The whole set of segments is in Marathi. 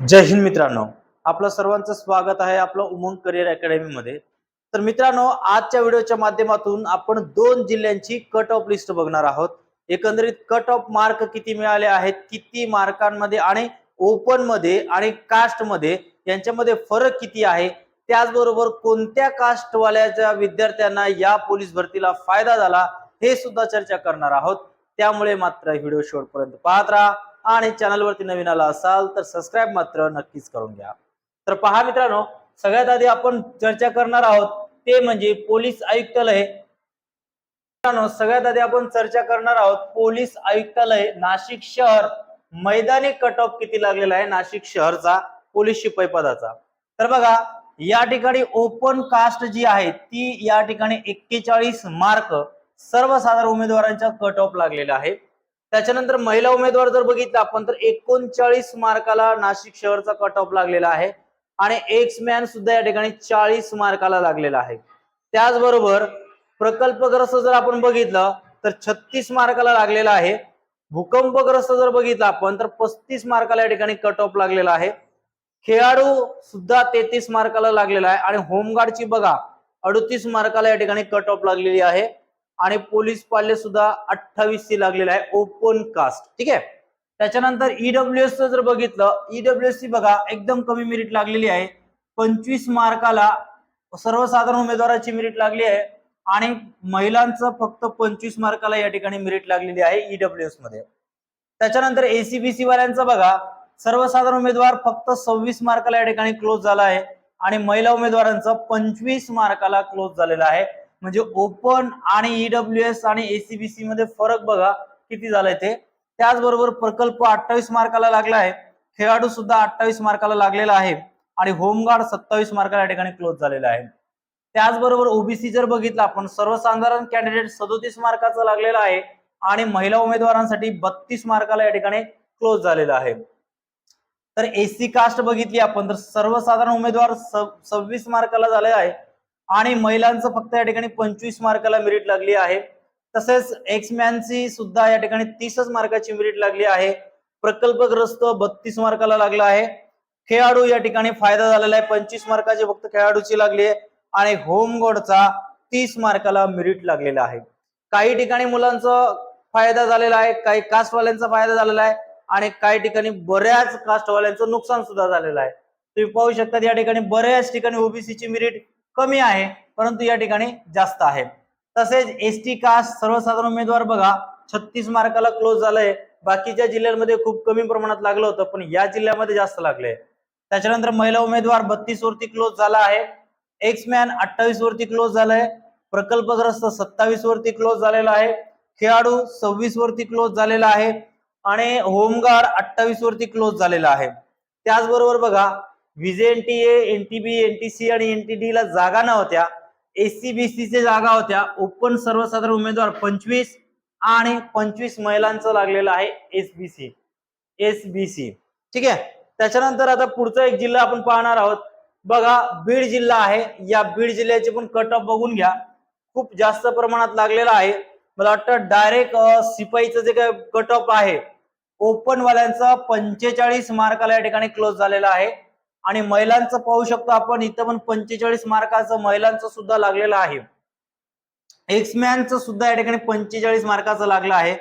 जय हिंद मित्रांनो. आपलं सर्वांचं स्वागत आहे आपलं उमंग करिअर अकॅडमीमध्ये. तर मित्रांनो आजच्या व्हिडिओच्या माध्यमातून आपण दोन जिल्ह्यांची कट ऑफ लिस्ट बघणार आहोत. एकंदरीत कट ऑफ मार्क किती मिळाले आहेत किती मार्कांमध्ये आणि ओपनमध्ये आणि कास्टमध्ये यांच्यामध्ये फरक किती आहे? त्याचबरोबर कोणत्या कास्टवाल्याच्या विद्यार्थ्यांना या पोलीस भरतीला फायदा झाला हे सुद्धा चर्चा करणार आहोत. त्यामुळे मात्र व्हिडिओ शेवटपर्यंत पाहत राहा. आणि चॅनलवरती नवीन आला असाल तर सबस्क्राईब मात्र नक्कीच करून घ्या. तर पहा मित्रांनो सगळ्यात आधी आपण चर्चा करणार आहोत ते म्हणजे पोलीस आयुक्तालय. मित्रांनो सगळ्यात आधी आपण चर्चा करणार आहोत पोलीस आयुक्तालय नाशिक शहर. मैदानी कट ऑफ किती लागलेला आहे? नाशिक शहरचा पोलीस शिपाई पदाचा. तर बघा या ठिकाणी ओपन कास्ट जी आहे ती या ठिकाणी एक्केचाळीस मार्क सर्वसाधारण उमेदवारांच्या कट ऑफ लागलेला आहे. त्याच्यानंतर महिला उमेदवार जर बघितलं आपण तर एकोणचाळीस मार्काला नाशिक शहरचा कट ऑफ लागलेला आहे. आणि एक्स मॅन सुद्धा या ठिकाणी चाळीस मार्काला लागलेला आहे. त्याचबरोबर प्रकल्पग्रस्त जर आपण बघितलं तर छत्तीस मार्काला लागलेला आहे. भूकंपग्रस्त जर बघितलं आपण तर पस्तीस मार्काला या ठिकाणी कट ऑफ लागलेला आहे. खेळाडू सुद्धा तेहतीस मार्काला लागलेला आहे. आणि होमगार्डची बघा अडतीस मार्काला या ठिकाणी कट ऑफ लागलेली आहे. आणि पोलीस पाल्य सुद्धा अठ्ठावीस सी लागलेला आहे ओपन कास्ट ठीक आहे? त्याच्यानंतर ईडब्ल्यू एस जर बघितलं ईडब्ल्यू सी बघा एकदम कमी मेरिट लागलेली आहे. पंचवीस मार्काला सर्वसाधारण उमेदवाराची मेरिट लागली आहे. आणि महिलांचं फक्त पंचवीस मार्काला या ठिकाणी मेरिट लागलेली आहे ईडब्ल्यू एसमध्ये. त्याच्यानंतर एसीबीसी वाल्यांचं बघा सर्वसाधारण उमेदवार फक्त सव्वीस मार्काला या ठिकाणी क्लोज झाला आहे. आणि महिला उमेदवारांचं पंचवीस मार्काला क्लोज झालेला आहे. म्हणजे ओपन आणि ईडब्ल्यू एस आणि एसीबीसी मध्ये फरक बघा किती झालाय ते. त्याचबरोबर प्रकल्प अठ्ठावीस मार्काला लागला आहे. खेळाडू सुद्धा अठ्ठावीस मार्काला लागलेला आहे. आणि होमगार्ड सत्तावीस मार्काला या ठिकाणी क्लोज झालेला आहे. त्याचबरोबर ओबीसी जर बघितलं आपण सर्वसाधारण कॅन्डिडेट सदोतीस मार्काचा लागलेला आहे आणि महिला उमेदवारांसाठी बत्तीस मार्काला या ठिकाणी क्लोज झालेला आहे. तर एसी कास्ट बघितली आपण तर सर्वसाधारण उमेदवार सव्वीस मार्काला झाले आहे. आणि महिलांचं फक्त या ठिकाणी पंचवीस मार्काला मेरिट लागली आहे. तसेच एक्समॅनची सुद्धा या ठिकाणी तीसच मार्काची मेरिट लागली आहे. प्रकल्पग्रस्त बत्तीस मार्काला लागला आहे. खेळाडू या ठिकाणी फायदा झालेला आहे. पंचवीस मार्काची फक्त खेळाडूची लागली आहे. आणि होमगोडचा तीस मार्काला मेरिट लागलेला आहे. काही ठिकाणी मुलांचा फायदा झालेला आहे. काही कास्टवाल्यांचा फायदा झालेला आहे. आणि काही ठिकाणी बऱ्याच कास्टवाल्यांचं नुकसान सुद्धा झालेलं आहे. तुम्ही पाहू शकता या ठिकाणी बऱ्याच ठिकाणी ओबीसीची मेरिट कमी आहे परंतु या ठिकाणी जास्त आहे. तसेच एस टी कास्ट सर्वसाधारण उमेदवार बघा छत्तीस मार्काला क्लोज झालंय. बाकीच्या जिल्ह्यांमध्ये खूप कमी प्रमाणात लागलं होतं पण या जिल्ह्यामध्ये जास्त लागले त्याच्यानंतर महिला उमेदवार बत्तीस वरती क्लोज झाला आहे. एक्स मॅन अठ्ठावीस वरती क्लोज झालाय. प्रकल्पग्रस्त सत्तावीस वरती क्लोज झालेला आहे. खेळाडू सव्वीस वरती क्लोज झालेला आहे. आणि होमगार्ड अठ्ठावीस वरती क्लोज झालेला आहे. त्याचबरोबर बघा व्हिजे एनटीए एनटीबी एनटीसी आणि एनटीडी ला जागा नव्हत्या एसीबीसीच्या जागा होत्या ओपन सर्वसाधारण उमेदवार पंचवीस आणि पंचवीस महिलांचं लागलेलं आहे एसबीसी एसबीसी ठीक आहे? त्याच्यानंतर आता पुढचा एक जिल्हा आपण पाहणार आहोत. बघा बीड जिल्हा आहे. या बीड जिल्ह्याचे पण कट ऑफ बघून घ्या. खूप जास्त प्रमाणात लागलेला आहे. मला वाटतं डायरेक्ट सिपाईचं जे काही कट ऑफ आहे ओपनवाल्यांचा पंचेचाळीस मार्काला या ठिकाणी क्लोज झालेला आहे. आणि महिलांचं पाहू शकतो आपण इथं पण पंचेचाळीस मार्काचं महिलांचं सुद्धा लागलेलं आहे. एक्समॅनचं सुद्धा या ठिकाणी पंचेचाळीस मार्काचं लागलं आहे.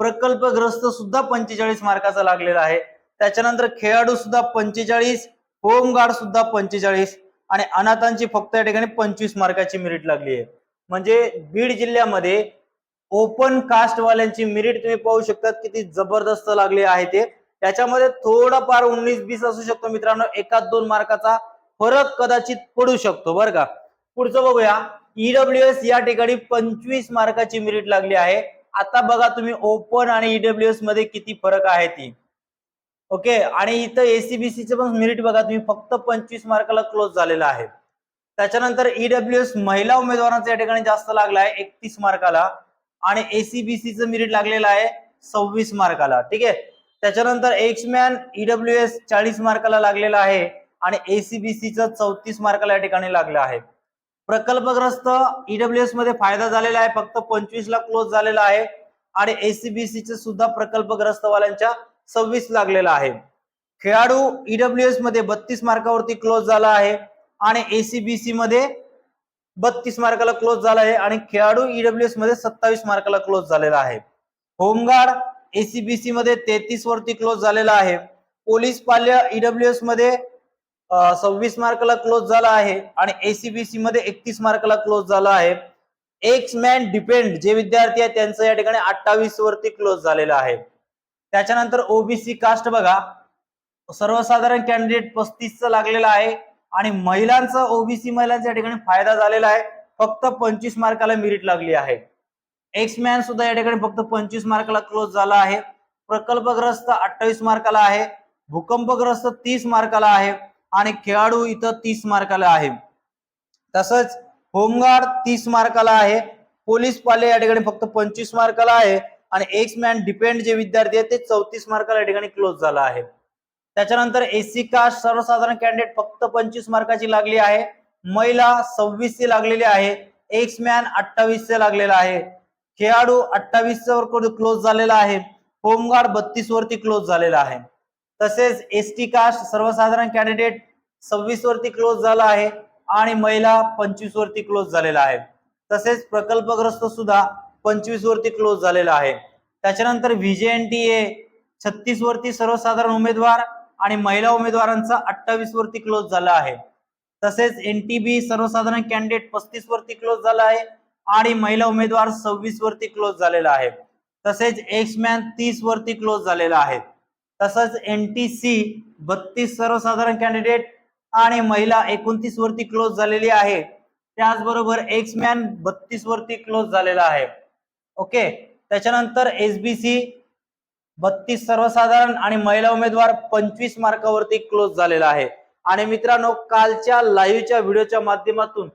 प्रकल्पग्रस्त सुद्धा पंचेचाळीस मार्काचा लागलेला आहे. त्याच्यानंतर खेळाडू सुद्धा पंचेचाळीस होमगार्ड सुद्धा पंचेचाळीस आणि अनाथांची फक्त या ठिकाणी पंचवीस मार्काची मेरिट लागली आहे. म्हणजे बीड जिल्ह्यामध्ये ओपन कास्ट वाल्यांची मेरिट तुम्ही पाहू शकतात किती जबरदस्त लागली आहे ते. त्याच्यामध्ये थोडंफार उन्नीस बीस असू शकतो मित्रांनो. एकाच दोन मार्काचा फरक कदाचित पडू शकतो बरं का. पुढचं बघूया. ईडब्ल्यू एस या ठिकाणी पंचवीस मार्काची मेरिट लागली आहे. आता बघा तुम्ही ओपन आणि ईडब्ल्यू एसमध्ये किती फरक आहे ती. ओके? आणि इथं एसीबीसीचे पण मेरिट बघा. तुम्ही फक्त पंचवीस मार्काला क्लोज झालेला आहे. त्याच्यानंतर ईडब्ल्यू एस महिला उमेदवारांचा या ठिकाणी जास्त लागला आहे. एकतीस मार्काला. आणि एसीबीसीचं मेरिट लागलेलं आहे सव्वीस मार्काला. ठीक आहे? त्याच्यानंतर एक्समॅन ईडब्ल्यू एस चाळीस मार्काला लागलेला आहे आणि एसीबीसीचं चौतीस मार्काला या ठिकाणी लागलं आहे. प्रकल्पग्रस्त ईडब्ल्यू एसमध्ये फायदा झालेला आहे फक्त पंचवीस ला क्लोज झालेला आहे आणि एसीबीसीचं सुद्धा प्रकल्पग्रस्त वाल्यांच्या सव्वीस लागलेला आहे. खेळाडू ईडब्ल्यू एसमध्ये बत्तीस मार्कावरती क्लोज झाला आहे आणि एसीबीसी मध्ये बत्तीस मार्काला क्लोज झाला आहे आणि खेळाडू ईडब्ल्यू एसमध्ये सत्तावीस मार्काला क्लोज झालेला आहे. होमगार्ड एसीबीसी मध्ये तेहतीस वरती क्लोज झालेला आहे. पोलीस पाल्य ईडब्ल्यू एसमध्ये सव्वीस मार्काला क्लोज झाला आहे आणि एसीबीसी मध्ये एकतीस मार्काला क्लोज झाला आहे. एक्स मॅन डिपेंड जे विद्यार्थी आहेत त्यांचं या ठिकाणी अठ्ठावीस वरती क्लोज झालेलं आहे. त्याच्यानंतर ओबीसी कास्ट बघा. सर्वसाधारण कॅन्डिडेट पस्तीसचं लागलेलं आहे आणि महिलांचा ओबीसी महिलांचा या ठिकाणी फायदा झालेला आहे. फक्त पंचवीस मार्काला मेरिट लागली आहे. एक्स मॅन सुद्धा या ठिकाणी फक्त पंचवीस मार्काला क्लोज झाला आहे. प्रकल्पग्रस्त अठ्ठावीस मार्काला आहे. भूकंपग्रस्त तीस मार्काला आहे. आणि खेळाडू इथं तीस मार्काला आहे. तसंच होमगार्ड तीस मार्काला आहे. पोलीस पाले या ठिकाणी फक्त पंचवीस मार्काला आहे. आणि एक्स मॅन डिपेंड जे विद्यार्थी आहेत ते चौतीस मार्काला या ठिकाणी क्लोज झाला आहे. त्याच्यानंतर एसी कास्ट सर्वसाधारण कॅन्डिडेट फक्त पंचवीस मार्काची लागली आहे. महिला सव्वीस ची लागलेली आहे. एक्स मॅन अठ्ठावीस चे लागलेला आहे. खेळाडू अठ्ठावीस वर क्लोज झालेला आहे? होमगार्ड बत्तीस वरती क्लोज झालेला आहे. तसेच एस टी कास्ट सर्वसाधारण कॅन्डिडेट सव्वीस वरती क्लोज झाला आहे आणि महिला पंचवीस वरती क्लोज झालेला आहे. तसेच प्रकल्पग्रस्त सुद्धा पंचवीस वरती क्लोज झालेला आहे. त्याच्यानंतर व्हीजेएनटीए छत्तीस वरती सर्वसाधारण उमेदवार आणि महिला उमेदवारांचा अठ्ठावीस वरती क्लोज झाला आहे. तसेच एनटीबी सर्वसाधारण कॅन्डिडेट पस्तीस वरती क्लोज झाला आहे. आणि महिला उमेदवार सव्वीस वरती क्लोज झालेला आहे. तसेच एक्स मॅन तीस वरती क्लोज झालेला आहे. तसंच एन टी सी बत्तीस सर्वसाधारण कॅन्डिडेट आणि महिला एकोणतीस वरती क्लोज झालेली आहे. त्याचबरोबर एक्स मॅन बत्तीस वरती क्लोज झालेला आहे. ओके? त्याच्यानंतर एसबीसी बत्तीस सर्वसाधारण आणि महिला उमेदवार पंचवीस मार्कावरती क्लोज झालेला आहे. आणि मित्रांनो कालच्या लाईव्हच्या व्हिडिओच्या माध्यमातून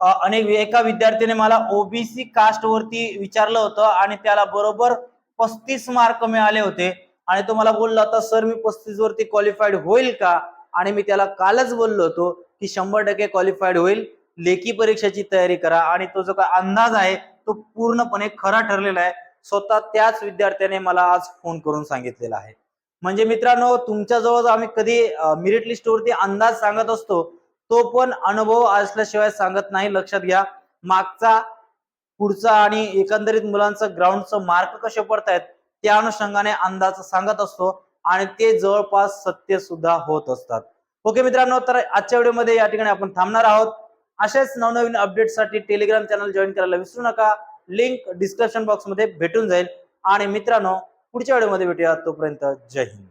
अनेक एका विद्यार्थ्याने मला ओबीसी कास्ट वरती विचारलं होतं आणि त्याला बरोबर पस्तीस मार्क मिळाले होते. आणि तो मला बोलला होता सर मी पस्तीस वरती क्वालिफाईड होईल का? आणि मी त्याला कालच बोललो होतो की शंभर टक्के क्वालिफाईड होईल. लेखी परीक्षेची तयारी करा. आणि तो जो काय अंदाज आहे तो पूर्णपणे खरा ठरलेला आहे. स्वतः त्याच विद्यार्थ्याने मला आज फोन करून सांगितलेला आहे. म्हणजे मित्रांनो तुमच्याजवळ आम्ही कधी मेरिट लिस्ट वरती अंदाज सांगत असतो तो पण अनुभव असल्याशिवाय सांगत नाही. लक्षात घ्या मागचा पुढचा आणि एकंदरीत मुलांचं ग्राउंडचं मार्क कसे पडतायत त्या अनुषंगाने अंदाज सांगत असतो आणि ते जवळपास सत्य सुद्धा होत असतात. ओके मित्रांनो तर आजच्या व्हिडिओमध्ये या ठिकाणी आपण थांबणार आहोत. अशाच नवनवीन अपडेटसाठी टेलिग्राम चॅनल जॉईन करायला विसरू नका. लिंक डिस्क्रिप्शन बॉक्समध्ये भेटून जाईल. आणि मित्रांनो पुढच्या व्हिडिओमध्ये भेटूया. तोपर्यंत जय हिंद.